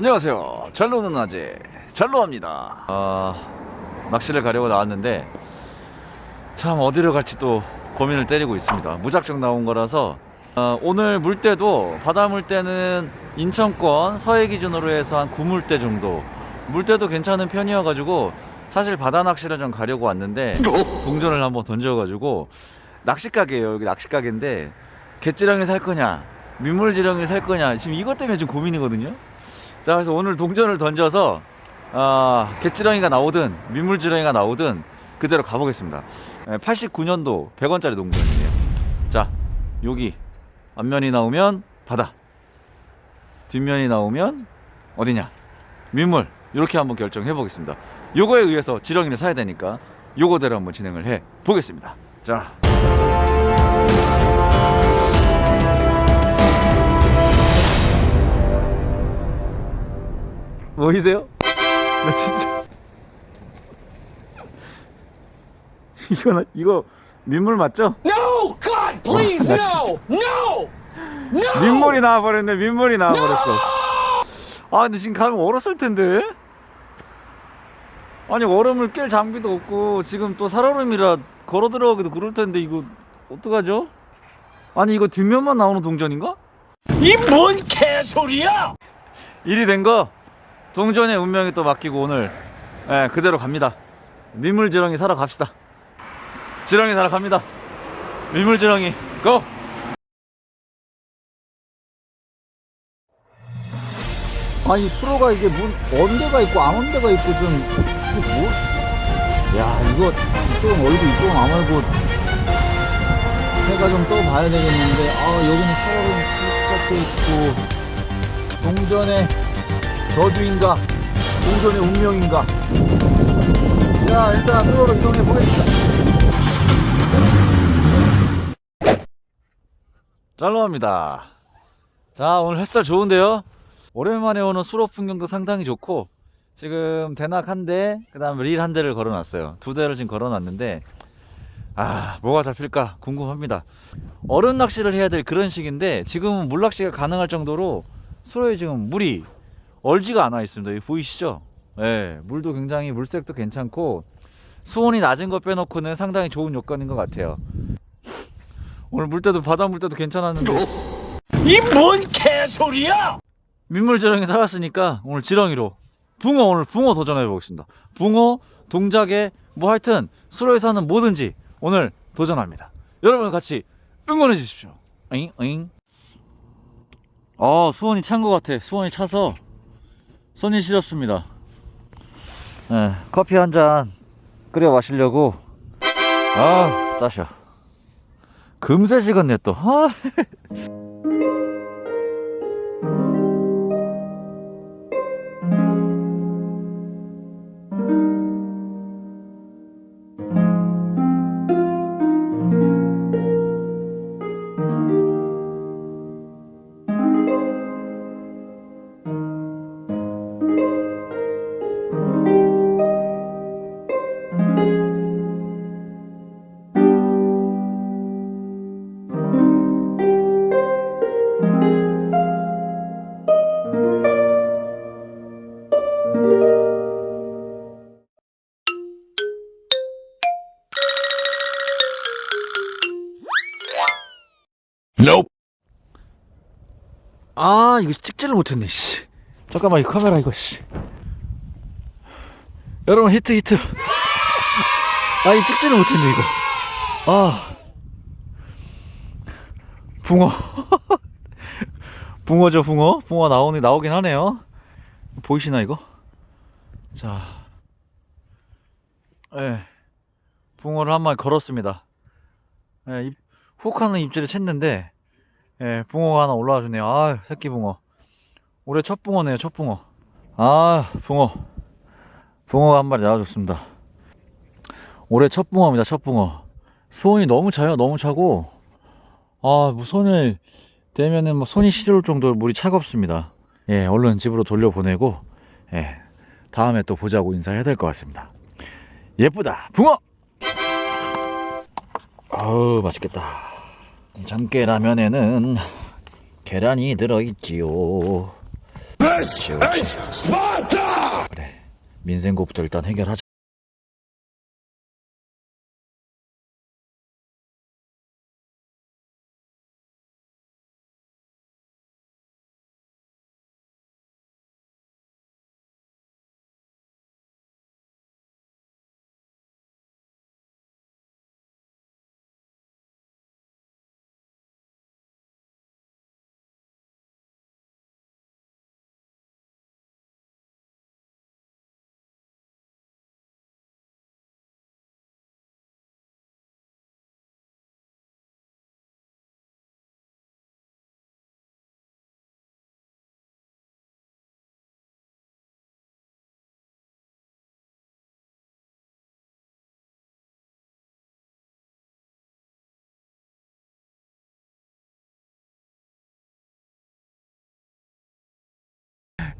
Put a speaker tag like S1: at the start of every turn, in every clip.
S1: 안녕하세요. 낮에 잘 노합니다. 아, 낚시를 가려고 나왔는데 참 어디로 갈지 또 고민을 때리고 있습니다. 무작정 나온 거라서 어, 오늘 물때도 바다 물때는 인천권 서해 기준으로 해서 한 9물대 정도 물때도 괜찮은 편이어 가지고 사실 바다 낚시를 좀 가려고 왔는데 동전을 한번 던져 가지고 낚시 가게예요 여기 낚시 가게인데 갯지렁이 살 거냐 민물지렁이 살 거냐 지금 이것 때문에 좀 고민이거든요 자 그래서 오늘 동전을 던져서 아 갯지렁이가 나오든 민물지렁이가 나오든 그대로 가보겠습니다. 89년도 100원짜리 동전이에요. 자 여기 앞면이 나오면 바다. 뒷면이 나오면 어디냐? 민물. 이렇게 한번 결정해 보겠습니다. 요거에 의해서 지렁이를 사야 되니까 요거대로 한번 진행을 해 보겠습니다. 자 보이세요? 나 진짜 이거 나 이거 민물 맞죠?
S2: No! God, please,
S1: 나
S2: no! No! No!
S1: 민물이 나와버렸네 민물이 나와버렸어 아 근데 지금 가면 얼었을 텐데 아니 얼음을 깰 장비도 없고 지금 또 살얼음이라 걸어 들어가기도 그럴 텐데 이거 어떡하죠? 아니 이거 뒷면만 나오는 동전인가?
S2: 이 뭔 개소리야!
S1: 일이 된 거 동전의 운명에 또 맡기고 오늘 예, 그대로 갑니다 민물 지렁이 사러 갑시다 지렁이 사러 갑니다 민물 지렁이 고! 아니 수로가 이게 문 언데가 있고 안 언데가 있고 좀 이게 뭐? 야 이거 이쪽은 얼고 이쪽은 안 얼고 해가 좀 떠봐야 되겠는데 아 여기는 사람이 섞여 있고 동전의 저주인가? 동전의 운명인가? 자 일단 수로로 이동해 보겠습니다. 짤로합니다. 자 오늘 햇살 좋은데요? 오랜만에 오는 수로 풍경도 상당히 좋고 지금 대낙 한 대, 그 다음 릴한 대를 걸어놨어요. 두 대를 지금 걸어놨는데 아 뭐가 잡힐까 궁금합니다. 얼음 낚시를 해야 될 그런 시기인데 지금은 물 낚시가 가능할 정도로 수로에 지금 물이 얼지가 않아 있습니다. 여기 보이시죠? 예, 물도 굉장히 물색도 괜찮고 수온이 낮은 거 빼놓고는 상당히 좋은 요건인 것 같아요. 오늘 물때도 바다 물때도 괜찮았는데
S2: 이 뭔 개소리야!
S1: 민물지렁이 사왔으니까 오늘 지렁이로 붕어 오늘 붕어 도전해 보겠습니다. 붕어 동작에 뭐 하여튼 수로에 사는 뭐든지 오늘 도전합니다. 여러분 같이 응원해 주십시오. 잉 잉. 아 수온이 찬 것 같아. 수온이 차서 손이 시렵습니다. 네, 커피 한 잔 끓여 마시려고 아 따셔. 금세 식었네 또. 아 이거 찍지를 못했네 씨. 잠깐만 이 카메라 이거 씨. 여러분 히트 히트. 아 이 찍지를 못했네 이거. 아. 붕어. 붕어죠 붕어? 붕어 나오니 나오긴 하네요. 보이시나 이거? 자. 예. 붕어를 한 마리 걸었습니다. 예, 입, 훅 하는 입질을 챘는데 예, 붕어가 하나 올라와 주네요. 아, 새끼 붕어. 올해 첫 붕어네요, 첫 붕어. 아, 붕어. 붕어가 한 마리 나와줬습니다. 올해 첫 붕어입니다, 첫 붕어. 수온이 너무 차요, 너무 차고. 아, 뭐 손을 대면은 뭐 손이 시려울 정도로 물이 차갑습니다. 예, 얼른 집으로 돌려보내고, 예, 다음에 또 보자고 인사해야 될 것 같습니다. 예쁘다, 붕어! 아우, 맛있겠다. 이 참깨 라면에는 계란이 들어있지요. 그래 민생고부터 일단 해결하자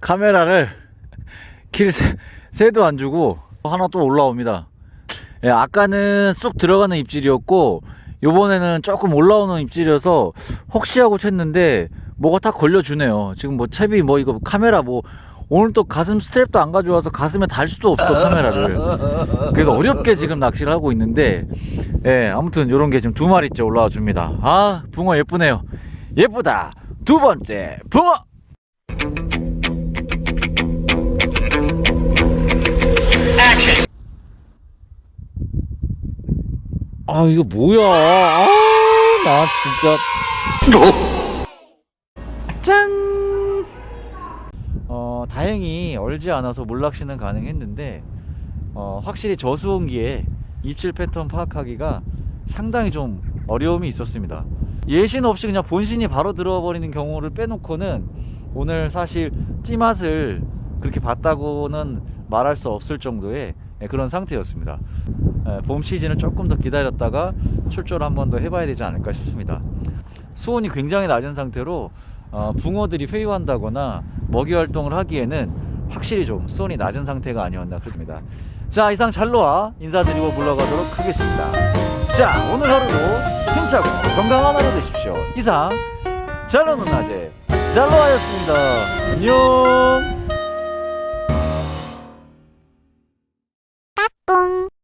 S1: 카메라를 킬 세- 새도 안 주고 하나 또 올라옵니다. 예, 아까는 쑥 들어가는 입질이었고 요번에는 조금 올라오는 입질이어서 혹시 하고 쳤는데 뭐가 딱 걸려주네요. 지금 뭐 채비 뭐 이거 카메라 뭐 오늘 또 가슴 스트랩도 안 가져와서 가슴에 달 수도 없어 카메라를. 그래서 어렵게 지금 낚시를 하고 있는데 예 아무튼 요런 게 지금 두 마리째 올라와 줍니다. 아 붕어 예쁘네요. 예쁘다. 두 번째 붕어. 아 이거 뭐야? 아나 진짜. 짠! 어, 다행히 얼지 않아서 몰락시는 가능했는데 어, 확실히 저수온기에 입질 패턴 파악하기가 상당히 좀 어려움이 있었습니다. 예신 없이 그냥 본신이 바로 들어와 버리는 경우를 빼놓고는 오늘 사실 찌맛을 그렇게 봤다고는 말할 수 없을 정도의 예, 그런 상태였습니다 예, 봄 시즌을 조금 더 기다렸다가 출조를 한 번 더 해봐야 되지 않을까 싶습니다. 수온이 굉장히 낮은 상태로 어, 붕어들이 회유한다거나 먹이 활동을 하기에는 확실히 좀 수온이 낮은 상태가 아니었나 그럽니다. 자 이상 잘로와 인사드리고 물러가도록 하겠습니다. 자 오늘 하루도 힘차고 건강한 하루 되십시오. 이상 잘로 누나제 잘로하였습니다. 안녕.